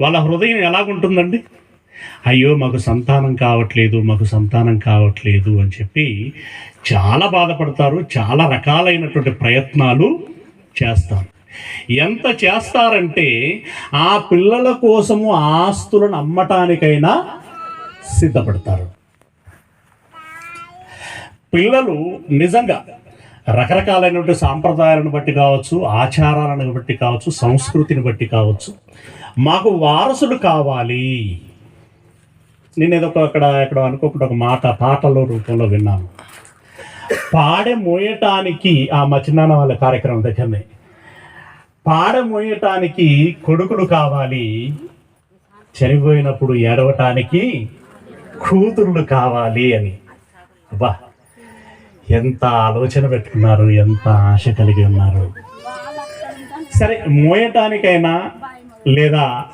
వాళ్ళ హృదయం ఎలాగుంటుందండి? అయ్యో మాకు సంతానం కావట్లేదు మాకు సంతానం కావట్లేదు అని చెప్పి చాలా బాధపడతారు చాలా రకాలైనటువంటి ప్రయత్నాలు చేస్తారు. ఎంత చేస్తారంటే ఆ పిల్లల కోసము ఆస్తులను అమ్మటానికైనా సిద్ధపడతారు. పిల్లలు నిజంగా రకరకాలైనటువంటి సాంప్రదాయాలను బట్టి కావచ్చు ఆచారాలను బట్టి కావచ్చు సంస్కృతిని బట్టి కావచ్చు మాకు వారసులు కావాలి. నేను ఏదో ఒక అక్కడ ఇక్కడ అనుకోకుండా ఒక మాట పాటల రూపంలో విన్నాను. పాడె మోయటానికి ఆ మా చిన్నాన్న వాళ్ళ కార్యక్రమం దగ్గరనే. పాడ మోయటానికి కొడుకులు కావాలి. చనిపోయినప్పుడు ఏడవటానికి కూతుర్లు కావాలి అని. అబ్బా ఎంత ఆలోచన పెట్టుకున్నారు ఎంత ఆశ కలిగి ఉన్నారు. సరే మోయటానికైనా లేదా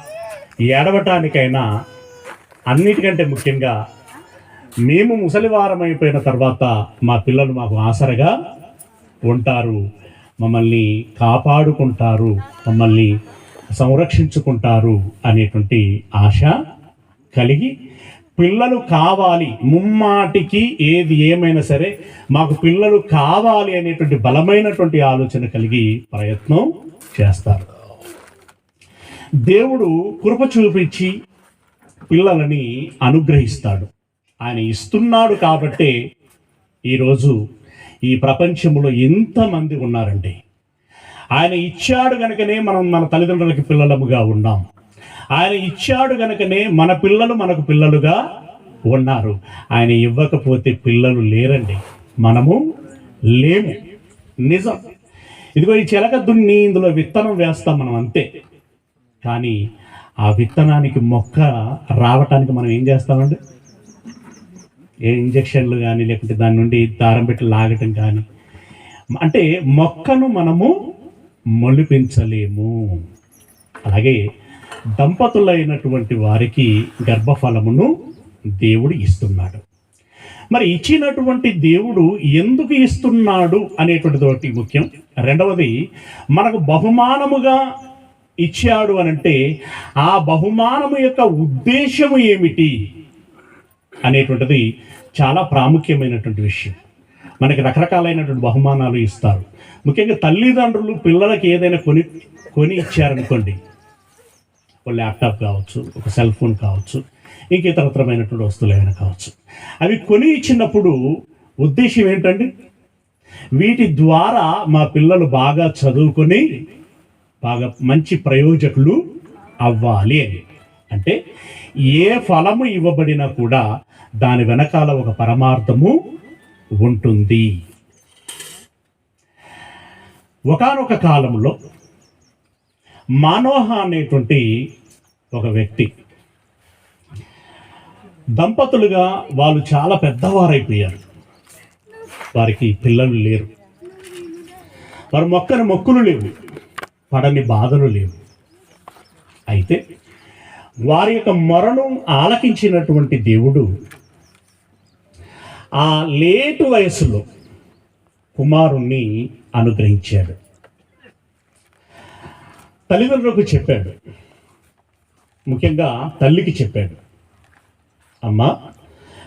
ఏడవటానికైనా అన్నిటికంటే ముఖ్యంగా మేము ముసలివారం అయిపోయిన తర్వాత మా పిల్లలు మాకు ఆసరగా ఉంటారు. మమ్మల్ని కాపాడుకుంటారు. మమ్మల్ని సంరక్షించుకుంటారు అనేటువంటి ఆశ కలిగి పిల్లలు కావాలి. ముమ్మాటికి ఏది ఏమైనా సరే మాకు పిల్లలు కావాలి అనేటువంటి బలమైనటువంటి ఆలోచన కలిగి ప్రయత్నం చేస్తారు. దేవుడు కృప చూపించి పిల్లలని అనుగ్రహిస్తాడు. ఆయన ఇస్తున్నాడు కాబట్టే ఈరోజు ఈ ప్రపంచంలో ఎంతమంది ఉన్నారండి. ఆయన ఇచ్చాడు గనుకనే మనం మన తల్లిదండ్రులకి పిల్లలముగా ఉన్నాం. ఆయన ఇచ్చాడు గనుకనే మన పిల్లలు మనకు పిల్లలుగా ఉన్నారు. ఆయన ఇవ్వకపోతే పిల్లలు లేరండి. మనము లేము. నిజం. ఇదిగో ఈ చిలక దున్ని ఇందులో విత్తనం వేస్తాం మనం అంతే. కానీ ఆ విత్తనానికి మొక్క రావటానికి మనం ఏం చేస్తామండి? ఏ ఇంజక్షన్లు కానీ లేకుంటే దాని నుండి దారం పెట్టి లాగటం కానీ అంటే మొక్కను మనము మొలిపించలేము. అలాగే దంపతులైనటువంటి వారికి గర్భఫలమును దేవుడు ఇస్తున్నాడు. మరి ఇచ్చినటువంటి దేవుడు ఎందుకు ఇస్తున్నాడు అనేటువంటిది ఒకటి ముఖ్యం. రెండవది మనకు బహుమానముగా ఇచ్చాడు అని అంటే ఆ బహుమానము యొక్క ఉద్దేశము ఏమిటి అనేటువంటిది చాలా ప్రాముఖ్యమైనటువంటి విషయం. మనకి రకరకాలైనటువంటి బహుమానాలు ఇస్తారు. ముఖ్యంగా తల్లిదండ్రులు పిల్లలకి ఏదైనా కొని కొని ఇచ్చారనుకోండి. ఒక ల్యాప్టాప్ కావచ్చు ఒక సెల్ ఫోన్ కావచ్చు ఇంక ఇతరత్రమైనటువంటి వస్తువులు ఏమైనా కావచ్చు. అవి కొని ఇచ్చినప్పుడు ఉద్దేశం ఏంటండి? వీటి ద్వారా మా పిల్లలు బాగా చదువుకొని బాగా మంచి ప్రయోజకులు అవ్వాలి అని. అంటే ఏ ఫలము ఇవ్వబడినా కూడా దాని వెనకాల ఒక పరమార్థము ఉంటుంది. ఒకానొక కాలంలో మానోహ అనేటువంటి ఒక వ్యక్తి దంపతులుగా వాళ్ళు చాలా పెద్దవారైపోయారు. వారికి పిల్లలు లేరు. వారు మొక్కని మొక్కులు లేవు. పడని బాధలు లేవు. అయితే వారి యొక్క మరణం ఆలకించినటువంటి దేవుడు ఆ లేటు వయసులో కుమారుణ్ణి అనుగ్రహించాడు. తల్లిదండ్రులకు చెప్పాడు. ముఖ్యంగా తల్లికి చెప్పాడు. అమ్మా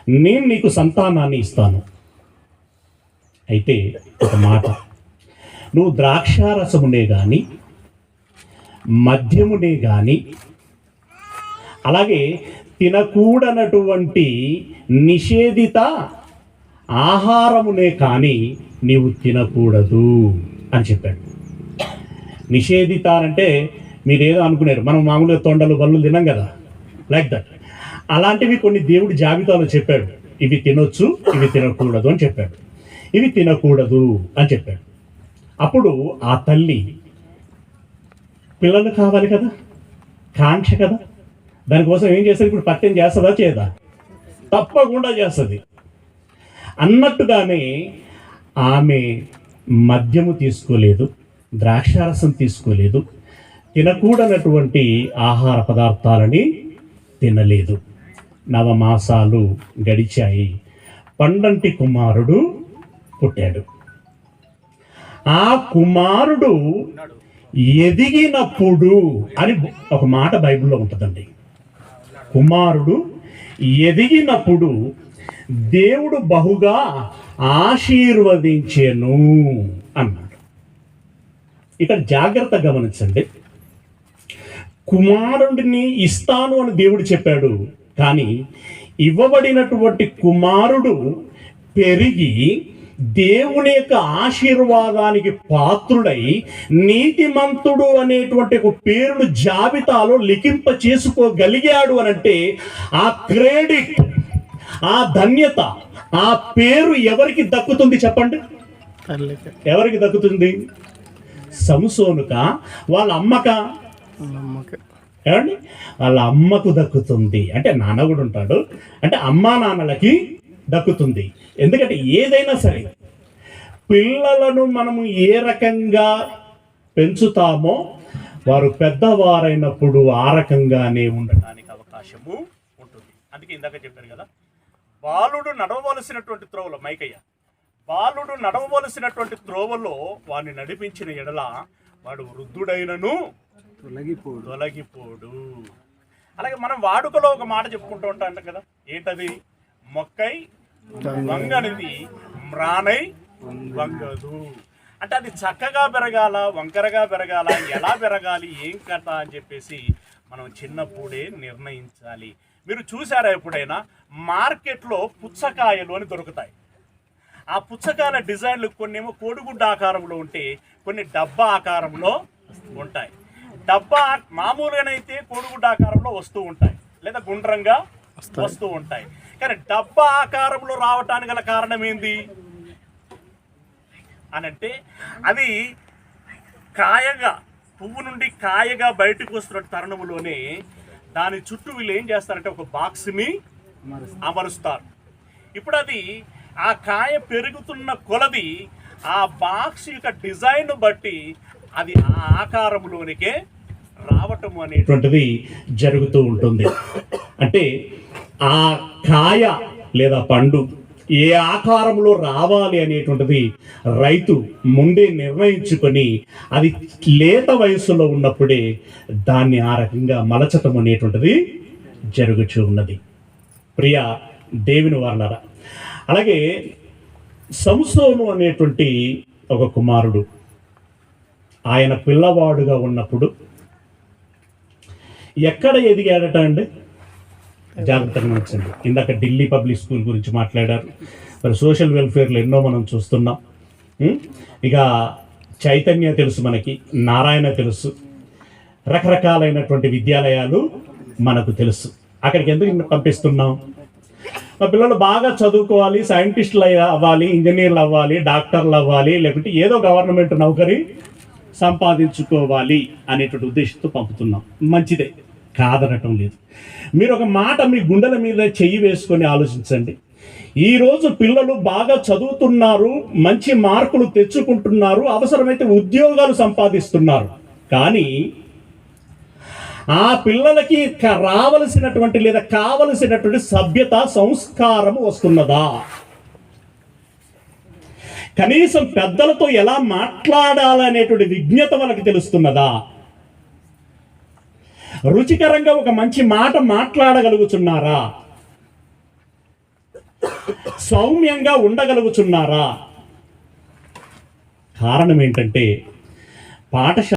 నేను నీకు సంతానాన్ని ఇస్తాను. అయితే ఒక మాట నువ్వు ద్రాక్షారసమునే కానీ మద్యమునే కానీ అలాగే తినకూడనటువంటి నిషేధిత ఆహారమునే కానీ నీవు తినకూడదు అని చెప్పాడు. నిషేధిత అంటే మీరేదో అనుకున్నారు మనం మామూలుగా తొండలు బళ్ళు తినం కదా. లైక్ దట్ అలాంటివి కొన్ని దేవుడి జాబితాలో చెప్పాడు. ఇవి తినొచ్చు ఇవి తినకూడదు అని చెప్పాడు. ఇవి తినకూడదు అని చెప్పాడు. అప్పుడు ఆ తల్లి పిల్లలు కావాలి కదా? కాంక్ష కదా? దానికోసం ఏం చేస్తుంది? ఇప్పుడు పత్యం చేస్తుందా? చేయదా? తప్పకుండా చేస్తుంది. అన్నట్టుగానే ఆమె మద్యము తీసుకోలేదు ద్రాక్షారసం తీసుకోలేదు తినకూడనటువంటి ఆహార పదార్థాలని తినలేదు. నవమాసాలు గడిచాయి. పండంటి కుమారుడు పుట్టాడు. ఆ కుమారుడు ఎదిగినప్పుడు అని ఒక మాట బైబిల్లో ఉంటుందండి. కుమారుడు ఎదిగినప్పుడు దేవుడు బహుగా ఆశీర్వదించెను అన్నాడు. ఇక్కడ జాగ్రత్త గమనించండి. కుమారుడిని ఇస్తాను అని దేవుడు చెప్పాడు. కానీ ఇవ్వబడినటువంటి కుమారుడు పెరిగి దేవుని యొక్క ఆశీర్వాదానికి పాత్రుడై నీతిమంతుడు అనేటువంటి ఒక పేరును జాబితాలో లిఖింప చేసుకోగలిగాడు అని అంటే ఆ క్రెడిట్ ఆ ధన్యత ఆ పేరు ఎవరికి దక్కుతుంది చెప్పండి? ఎవరికి దక్కుతుంది? సంసోనుక వాళ్ళ అమ్మక. వాళ్ళ అమ్మకి ఏమండి? వాళ్ళ అమ్మకు దక్కుతుంది. అంటే నాన్న కూడా ఉంటాడు. అంటే అమ్మా నాన్నలకి దక్కుతుంది. ఎందుకంటే ఏదైనా సరే పిల్లలను మనము ఏ రకంగా పెంచుతామో వారు పెద్దవారైనప్పుడు ఆ రకంగానే ఉండటానికి అవకాశము ఉంటుంది. అందుకే ఇందాక చెప్పారు కదా బాలుడు నడవవలసినటువంటి త్రోవలో మైకయ్య బాలుడు నడవవలసినటువంటి త్రోవలో వాడిని నడిపించిన ఎడల వాడు వృద్ధుడైనను తొలగిపోడు. తొలగిపోడు. అలాగే మనం వాడుకలో ఒక మాట చెప్పుకుంటూ ఉంటాం కదా ఏంటది? మొక్కై వంగనిది మ్రానై వంగదు. అంటే అది చక్కగా పెరగాల వంకరగా పెరగాల ఎలా పెరగాలి ఏం కథ అని చెప్పేసి మనం చిన్నప్పుడే నిర్ణయించాలి. మీరు చూసారా ఎప్పుడైనా? మార్కెట్లో పుచ్చకాయలు అని దొరుకుతాయి. ఆ పుచ్చకాయల డిజైన్లు కొన్ని ఏమో కోడిగుడ్డ ఆకారంలో ఉంటే కొన్ని డబ్బా ఆకారంలో ఉంటాయి. డబ్బా మామూలుగానైతే కోడిగుడ్డ ఆకారంలో వస్తూ ఉంటాయి. లేదా గుండ్రంగా వస్తూ ఉంటాయి. కానీ డబ్బా ఆకారంలో రావటానికి గల కారణం ఏంది? అని అంటే అది కాయగా పువ్వు నుండి కాయగా బయటకు వస్తున్న తరుణంలోనే దాని చుట్టూ వీళ్ళు ఏం చేస్తారంటే ఒక బాక్స్ని అమరుస్తారు. ఇప్పుడు అది ఆ కాయ పెరుగుతున్న కొలది ఆ బాక్స్ యొక్క డిజైన్ బట్టి అది ఆ ఆకారంలోనికే రావటం అనేటువంటిది జరుగుతూ ఉంటుంది. అంటే ఆ కాయ లేదా పండు ఏ ఆకారంలో రావాలి అనేటువంటిది రైతు ముందే నిర్ణయించుకొని అది లేత వయస్సులో ఉన్నప్పుడే దాన్ని ఆ రకంగా మలచటం అనేటువంటిది జరుగుచూ ఉన్నది. ప్రియ దేవుని వర్ణరా అలాగే సంసోను అనేటువంటి ఒక కుమారుడు. ఆయన పిల్లవాడుగా ఉన్నప్పుడు ఎక్కడ ఎదిగాడట అండి? జాగ్రత్తగా వచ్చింది ఇందాక ఢిల్లీ పబ్లిక్ స్కూల్ గురించి మాట్లాడారు. మరి సోషల్ వెల్ఫేర్లో ఎన్నో మనం చూస్తున్నాం. ఇక చైతన్య తెలుసు మనకి నారాయణ తెలుసు. రకరకాలైనటువంటి విద్యాలయాలు మనకు తెలుసు. అక్కడికి ఎందుకు పంపిస్తున్నాం? మా పిల్లలు బాగా చదువుకోవాలి సైంటిస్టులు అయ్య- అవ్వాలి ఇంజనీర్లు అవ్వాలి డాక్టర్లు అవ్వాలి లేకుంటే ఏదో గవర్నమెంట్ నౌకరీ సంపాదించుకోవాలి అనేటువంటి ఉద్దేశంతో పంపుతున్నాం. మంచిదే. కాదనటం లేదు. మీరు ఒక మాట మీ గుండెల మీద చెయ్యి వేసుకొని ఆలోచించండి. ఈరోజు పిల్లలు బాగా చదువుతున్నారు మంచి మార్కులు తెచ్చుకుంటున్నారు అవసరమైతే ఉద్యోగాలు సంపాదిస్తున్నారు. కానీ ఆ పిల్లలకి రావలసినటువంటి లేదా కావలసినటువంటి సభ్యత సంస్కారము వస్తున్నదా? కనీసం పెద్దలతో ఎలా మాట్లాడాలనేటువంటి విజ్ఞత వాళ్ళకి తెలుస్తున్నదా? రుచికరంగా ఒక మంచి మాట మాట్లాడగలుగుతున్నారా సౌమ్యంగా ఉండగలుగుతున్నారా కారణం ఏంటంటే పాఠశాల